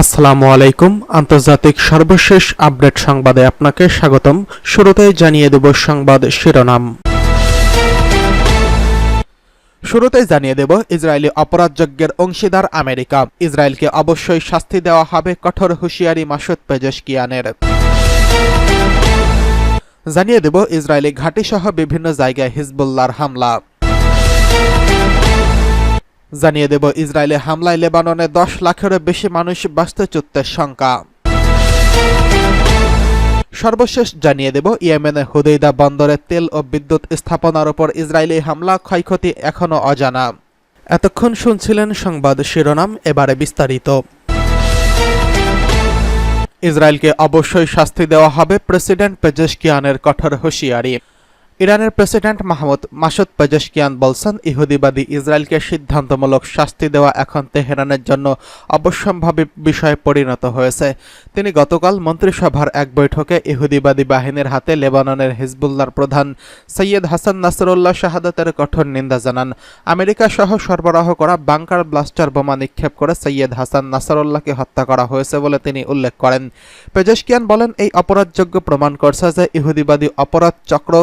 আসসালামু আলাইকুম। আন্তর্জাতিক সর্বশেষ আপডেট সংবাদে আপনাকে স্বাগতম। শুরুতেই জানিয়ে দেব সংবাদ শিরোনাম। শুরুতেই জানিয়ে দেব ইসরায়েলি অপরাধযজ্ঞের অংশীদার আমেরিকা। ইসরায়েলকে অবশ্যই শাস্তি দেওয়া হবে কঠোর হুঁশিয়ারি মাসুদ পেজেশকিয়ানের। জানিয়ে দেব, ইসরায়েলি ঘাঁটিসহ বিভিন্ন জায়গায় হিজবুল্লাহর হামলা। জানিয়ে দেব, ইসরায়েলে হামলায় লেবাননে দশ লাখেরও বেশি মানুষ বাস্তুচ্যুতের শঙ্কা। সর্বশেষ জানিয়ে দেব, ইয়েমেনে হুদেইদা বন্দরে তেল ও বিদ্যুৎ স্থাপনার উপর ইসরায়েলি হামলা ক্ষয়ক্ষতি এখনও অজানা। এতক্ষণ শুনছিলেন সংবাদ শিরোনাম, এবারে বিস্তারিত। ইসরায়েলকে অবশ্যই শাস্তি দেওয়া হবে প্রেসিডেন্ট পেজেশকিয়ানের কঠোর হুঁশিয়ারি। ইরানের প্রেসিডেন্ট মাহমুদ মাসুদ পেজেশকিয়ান বলছেন, ইহুদিবাদী ইসরায়েলকে সিদ্ধান্তমূলক শাস্তি দেওয়া এখন তেহরানের জন্য অবশ্যম্ভাবী বিষয়ে পরিণত হয়েছে। তিনি গতকাল মন্ত্রিসভার এক বৈঠকে ইহুদিবাদী বাহিনীর হাতে লেবাননের হিজবুল্লার প্রধান সৈয়দ হাসান নাসরুল্লাহ শাহাদাতের কঠোর নিন্দা জানান। আমেরিকা সহ সরবরাহ করা বাংকার ব্লাস্টার বোমা নিক্ষেপ করে সৈয়দ হাসান নাসরুল্লাহকে হত্যা করা হয়েছে বলে তিনি উল্লেখ করেন। পেজেশকিয়ান বলেন, এই অপরাধযোগ্য প্রমাণ করছে যে ইহুদিবাদী অপরাধ চক্র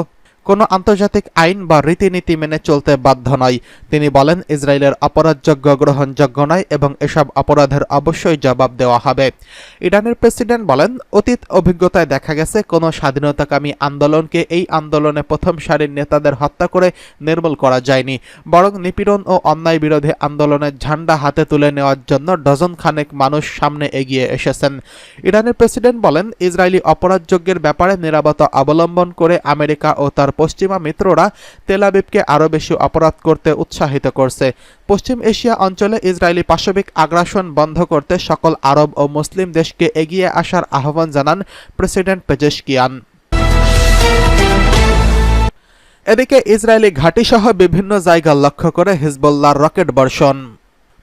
কোনো আন্তর্জাতিক আইন বা রীতিনীতি মেনে চলতে বাধ্য নয়। তিনি বলেন, ইসরায়েলের অপরাধযোগ্য, গ্রহণযোগ্য নয় এবং এসব অপরাধের অবশ্যই জবাব দেওয়া হবে। ইরানের প্রেসিডেন্ট বলেন, অতীত অভিজ্ঞতায় দেখা গেছে, কোনো স্বাধীনতাকামী আন্দোলনকে এই আন্দোলনে প্রথম সারির নেতাদের হত্যা করে নির্মূল করা যায়নি। বরং নিপীড়ন ও অন্যায় বিরোধী আন্দোলনের ঝান্ডা হাতে তুলে নেওয়ার জন্য ডজন খানেক মানুষ সামনে এগিয়ে এসেছেন। ইরানের প্রেসিডেন্ট বলেন, ইসরায়েলি অপরাধযোগ্যের ব্যাপারে নিরাপত্তা অবলম্বন করে আমেরিকা ও তার পশ্চিমা মিত্ররা তেলাবিবকে আরও বেশি অপরাধ করতে উৎসাহিত করছে। পশ্চিম এশিয়া অঞ্চলে ইসরায়েলি পাশবিক আগ্রাসন বন্ধ করতে সকল আরব ও মুসলিম দেশকে এগিয়ে আসার আহ্বান জানান প্রেসিডেন্ট পেজেশকিয়ান। এদিকে ইসরায়েলি ঘাঁটিসহ বিভিন্ন জায়গা লক্ষ্য করে হিজবুল্লাহর রকেট বর্ষণ।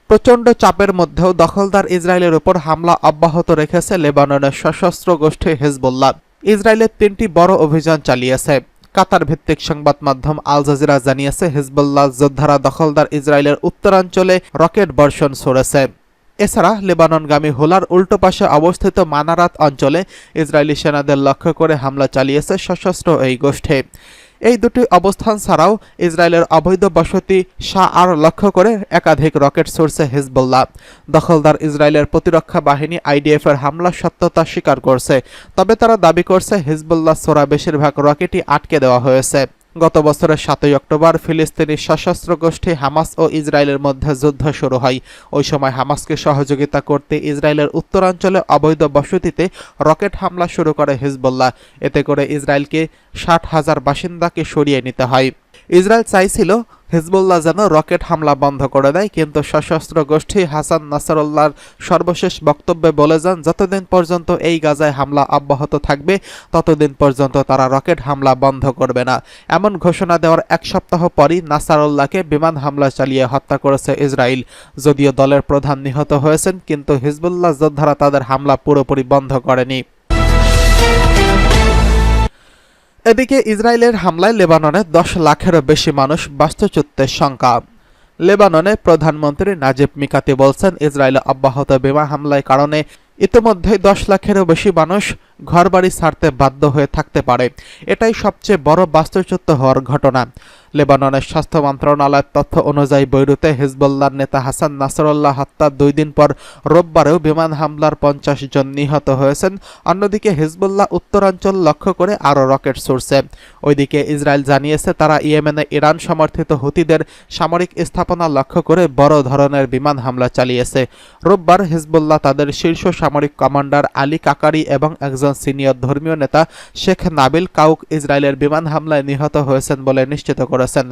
প্রচণ্ড চাপের মধ্যেও দখলদার ইসরায়েলের উপর হামলা অব্যাহত রেখেছে লেবাননের সশস্ত্র গোষ্ঠী হিজবুল্লাহ। ইসরায়েলের তিনটি বড় অভিযান চালিয়েছে। কাতার ভিত্তিক সংবাদ মাধ্যম আল জাজিরা জানিয়েছে, হিজবুল্লাহ যোদ্ধারা দখলদার ইসরায়েলের উত্তরাঞ্চলে রকেট বর্ষণ ছড়েছে এছাড়া লেবাননগামী হোলার উল্টো পাশে অবস্থিত মানারাত অঞ্চলে ইসরায়েলি সেনাদের লক্ষ্য করে হামলা চালিয়েছে সশস্ত্র এই গোষ্ঠী। এই দুটি অবস্থান ছাড়াও ইসরায়েলের অবৈধ বসতি শাহ আর লক্ষ্য করে একাধিক রকেট ছড়ছে হিজবুল্লাহ। দখলদার ইসরায়েলের প্রতিরক্ষা বাহিনী আইডিএফ এর হামলার সত্যতা স্বীকার করছে, তবে তারা দাবি করছে হিজবুল্লাহ সোরা বেশিরভাগ রকেটই আটকে দেওয়া হয়েছে। গত বছরের সাতই অক্টোবর ফিলিস্তিনি সশস্ত্র গোষ্ঠী হামাস ও ইসরায়েলের মধ্যে যুদ্ধ শুরু হয়। ওই সময় হামাসকে সহযোগিতা করতে ইসরায়েলের উত্তরাঞ্চলে অবৈধ বসতিতে রকেট হামলা শুরু করে হিজবুল্লাহ। এতে করে ইসরায়েলকে ষাট হাজার বাসিন্দাকে সরিয়ে নিতে হয়। ইসরায়েল চাইছিল হিজবুল্লাহ যেন রকেট হামলা বন্ধ করে দেয়, কিন্তু সশস্ত্র গোষ্ঠী হাসান নাসারুল্লাহর সর্বশেষ বক্তব্যে বলে যান, যতদিন পর্যন্ত এই গাজায় হামলা অব্যাহত থাকবে, ততদিন পর্যন্ত তারা রকেট হামলা বন্ধ করবে না। এমন ঘোষণা দেওয়ার এক সপ্তাহ পরই নাসারুল্লাহকে বিমান হামলা চালিয়ে হত্যা করেছে ইসরায়েল। যদিও দলের প্রধান নিহত হয়েছেন, কিন্তু হিজবুল্লাহ যোদ্ধারা তাদের হামলা পুরোপুরি বন্ধ করেনি। এদিকে ইসরায়েলের হামলায় লেবাননে দশ লাখেরও বেশি মানুষ বাস্তুচ্যুতের শঙ্কা। লেবাননে প্রধানমন্ত্রী নাজিব মিকাতি বলছেন, ইসরায়েল অব্যাহত বিমা হামলায় কারণে ইতিমধ্যে দশ লাখেরও বেশি মানুষ ঘরবাড়ি ছাড়তে বাধ্য হয়ে থাকতে পারে। এটাই সবচেয়ে বড় বাস্তুচ্যুত হওয়ার ঘটনা। লেবাননের স্বাস্থ্য মন্ত্রণালয়ের তথ্য অনুযায়ী বৈরুতে হিজবুল্লার নেতা হাসান নাসরুল্লাহ হত্যার দুই দিন পর রোববারেও বিমান হামলার পঞ্চাশ জন নিহত হয়েছেন। অন্যদিকে হিজবুল্লাহ উত্তরাঞ্চল লক্ষ্য করে আরও রকেট ছুড়ছে। ওইদিকে ইসরায়েল জানিয়েছে, তারা ইয়েমেনে ইরান সমর্থিত হুতিদের সামরিক স্থাপনা লক্ষ্য করে বড় ধরনের বিমান হামলা চালিয়েছে। রোববার হিজবুল্লাহ তাদের শীর্ষ সামরিক কমান্ডার আলী কাকারি এবং একজন সিনিয়র ধর্মীয় নেতা শেখ নাবিল কাউক ইসরায়েলের বিমান হামলায় নিহত হয়েছেন বলে নিশ্চিত করেছেন।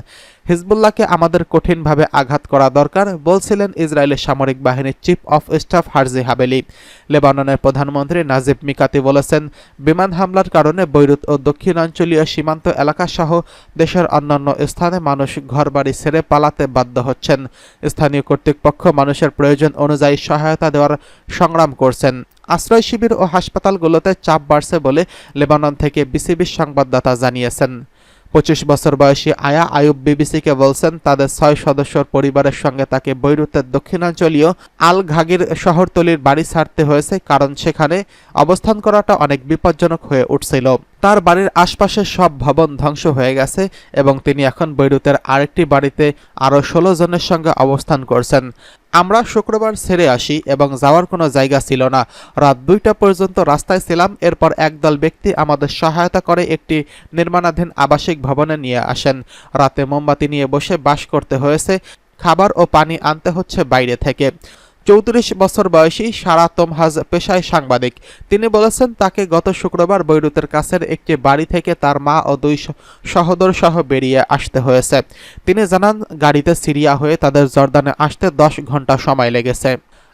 হিজবুল্লাহকে আমাদের কঠিনভাবে আঘাত করা দরকার, বলছিলেন ইসরায়েলের সামরিক বাহিনীর chief of staff Herzi Halevi. লেবাননের প্রধানমন্ত্রী নাজিব মিকাতি বলেছেন, বিমান হামলার কারণে বৈরুত ও দক্ষিণাঞ্চলীয় সীমান্ত এলাকা সহ দেশের অন্যান্য স্থানে মানুষ ঘরবাড়ি ছেড়ে পালাতে বাধ্য হচ্ছেন। স্থানীয় কর্তৃপক্ষ মানুষের প্রয়োজন অনুযায়ী সহায়তা দেওয়ার সংগ্রাম করছেন। আশ্রয় শিবির ও হাসপাতালগুলোতে চাপ বাড়ছে বলে লেবানন থেকে বিসিবির সংবাদদাতা জানিয়েছেন। পঁচিশ বছর বয়সী আয়া আয়ুব বিবিসিকে বলছেন, তাদের ছয় সদস্যর পরিবারের সঙ্গে তাকে বৈরুতের দক্ষিণাঞ্চলীয় আল ঘাগির শহরতলির বাড়ি ছাড়তে হয়েছে, কারণ সেখানে অবস্থান করাটা অনেক বিপজ্জনক হয়ে উঠছিল। তার বাড়ির আশপাশের সব ভবন ধ্বংস হয়ে গেছে এবং তিনি এখন বৈরুতের আরেকটি বাড়িতে আরও ষোলো জনের সঙ্গে অবস্থান করছেন। আমরা শুক্রবার ছেড়ে আসি এবং যাওয়ার কোনো জায়গা ছিল না। রাত দুইটা পর্যন্ত রাস্তায় ছিলাম, এরপর একদল ব্যক্তি আমাদের সহায়তা করে একটি নির্মাণাধীন আবাসিক ভবনে নিয়ে আসেন। রাতে মোমবাতি নিয়ে বসে বাস করতে হয়েছে। খাবার ও পানি আনতে হচ্ছে বাইরে থেকে। চৌত্রিশ বছর বয়সী সারা তোমহাজ পেশায় সাংবাদিক। তিনি বলেছেন, তাকে গত শুক্রবার বৈরুতের কাছের একটি বাড়ি থেকে তার মা ও দুই সহোদর সহ বেরিয়ে আসতে হয়েছে। তিনি জানান, গাড়িতে সিরিয়া হয়ে তাদের জর্দানে আসতে দশ ঘণ্টা সময় লেগেছে।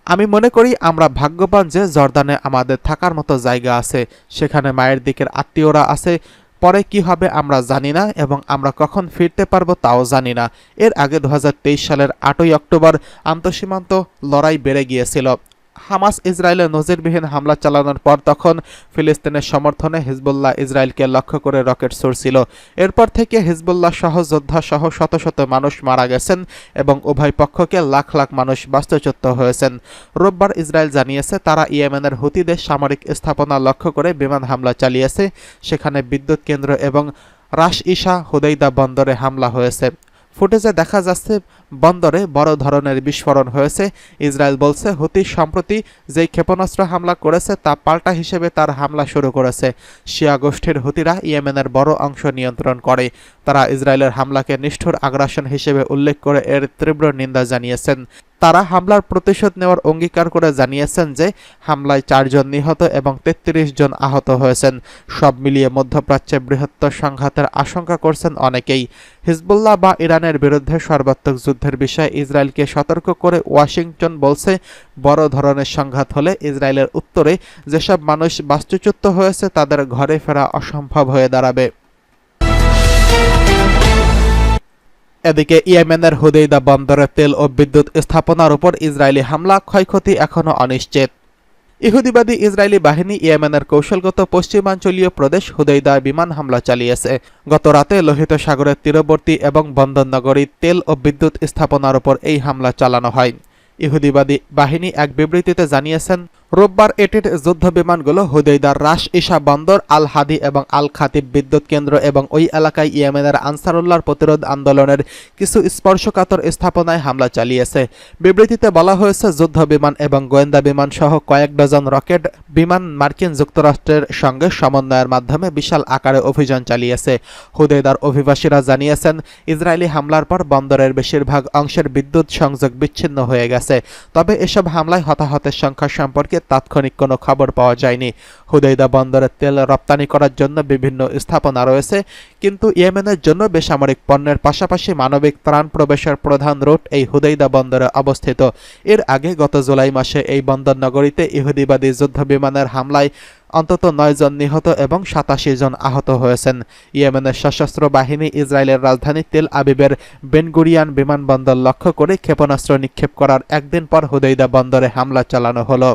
আমি মনে করি, আমরা ভাগ্যবান যে জর্দানে আমাদের থাকার মতো জায়গা আছে, সেখানে মায়ের দিকের আত্মীয়রা আছে পরে কি হবে আমরা জানি না এবং আমরা কখন ফিরতে পারব তাও জানি না। এর আগে দু হাজার তেইশ সালের আটই অক্টোবর আন্তঃসীমান্ত লড়াই বেড়ে গিয়েছিল। হামাস ইসরায়েলে নজিরবিহীন হামলা চালানোর পর তখন ফিলিস্তিনের সমর্থনে হিজবুল্লাহ ইসরায়েলকে লক্ষ্য করে রকেট ছুড়ছিল। এরপর থেকে হিজবুল্লাহ সহ যোদ্ধা সহ শত শত মানুষ মারা গেছেন এবং উভয় পক্ষকে লাখ লাখ মানুষ বাস্তুচ্যুত হয়েছেন। রোববার ইসরায়েল জানিয়েছে, তারা ইয়েমেনের হুতিদের সামরিক স্থাপনা লক্ষ্য করে বিমান হামলা চালিয়েছে, সেখানে বিদ্যুৎ কেন্দ্র এবং রাশ ইশা হুদেইদা বন্দরে হামলা হয়েছে। ফুটেজে দেখা যাচ্ছে, বন্দরে বড় ধরনের বিস্ফোরণ হয়েছে। ইসরায়েল বলছে, হতি সম্প্রতি যেই ক্ষেপণাস্ত্র হামলা করেছে, তা পাল্টা হিসেবে তার হামলা শুরু করেছে। শিয়া গোষ্ঠীর হতিরা ইয়েমেনের বড় অংশ নিয়ন্ত্রণ করে। তারা ইসরায়েলের হামলাকে নিষ্ঠুর আগ্রাসন হিসেবে উল্লেখ করে এর তীব্র নিন্দা জানিয়েছেন। তারা হামলার প্রতিশোধ নেওয়ার অঙ্গীকার করে জানিয়েছেন যে হামলায় চারজন নিহত এবং তেত্রিশ জন আহত হয়েছেন। সব মিলিয়ে মধ্যপ্রাচ্যে বৃহত্তর সংঘাতের আশঙ্কা করছেন অনেকেই। হিজবুল্লাহ বা ইরানের বিরুদ্ধে সর্বাত্মক যুদ্ধের বিষয়ে ইসরায়েলকে সতর্ক করে ওয়াশিংটন বলছে, বড় ধরনের সংঘাত হলে ইসরায়েলের উত্তরে যেসব মানুষ বাস্তুচ্যুত হয়েছে তাদের ঘরে ফেরা অসম্ভব হয়ে দাঁড়াবে। এদিকে ইয়েমেনের হুদেইদা বন্দরে তেল ও বিদ্যুৎ স্থাপনার উপর ইসরায়েলি হামলা, ক্ষয়ক্ষতি এখনও অনিশ্চিত। ইহুদিবাদী ইসরায়েলি বাহিনী ইয়েমেনের কৌশলগত পশ্চিমাঞ্চলীয় প্রদেশ হুদেইদা বিমান হামলা চালিয়েছে। গত রাতে লোহিত সাগরের তীরবর্তী এবং বন্দরনগরী তেল ও বিদ্যুৎ স্থাপনার উপর এই হামলা চালানো হয়। ইহুদিবাদী বাহিনী এক বিবৃতিতে জানিয়েছেন রোববার এটির যুদ্ধ বিমানগুলো হুদেইদার রাশ ইশা বন্দর, আল হাদি এবং আল খাতিব বিদ্যুৎ কেন্দ্র এবং ওই এলাকায় ইয়েমেনের আনসারুল্লাহর প্রতিরোধ আন্দোলনের কিছু স্পর্শকাতর স্থাপনায় হামলা চালিয়েছে। বিবৃতিতে বলা হয়েছে, যুদ্ধ বিমান এবং গোয়েন্দা বিমান সহ কয়েক ডজন রকেট বিমান মার্কিন যুক্তরাষ্ট্রের সঙ্গে সমন্বয়ের মাধ্যমে বিশাল আকারে অভিযান চালিয়েছে। হুদেইদার অভিবাসীরা জানিয়েছেন, ইসরায়েলি হামলার পর বন্দরের বেশিরভাগ অংশের বিদ্যুৎ সংযোগ বিচ্ছিন্ন হয়ে গেছে। তবে এসব হামলায় হতাহতের সংখ্যা সম্পর্কে তাৎক্ষণিক কোনো খবর পাওয়া যায়নি। হুদেইদা বন্দরে তেল রপ্তানি করার জন্য বিভিন্ন স্থাপনা রয়েছে, কিন্তু ইয়েমেনের জন্য বেসামরিক পণ্যের পাশাপাশি মানবিক ত্রাণ প্রবেশের প্রধান রুট এই হুদেইদা বন্দরে অবস্থিত। এর আগে গত জুলাই মাসে এই বন্দর নগরীতে ইহুদিবাদী যুদ্ধ বিমানের হামলায় অন্তত নয় জন নিহত এবং সাতাশি জন আহত হয়েছেন। ইয়েমেনের সশস্ত্র বাহিনী ইসরায়েলের রাজধানী তেল আবিবের বেনগুরিয়ান বিমানবন্দর লক্ষ্য করে ক্ষেপণাস্ত্র নিক্ষেপ করার একদিন পর হুদেইদা বন্দরে হামলা চালানো হলো।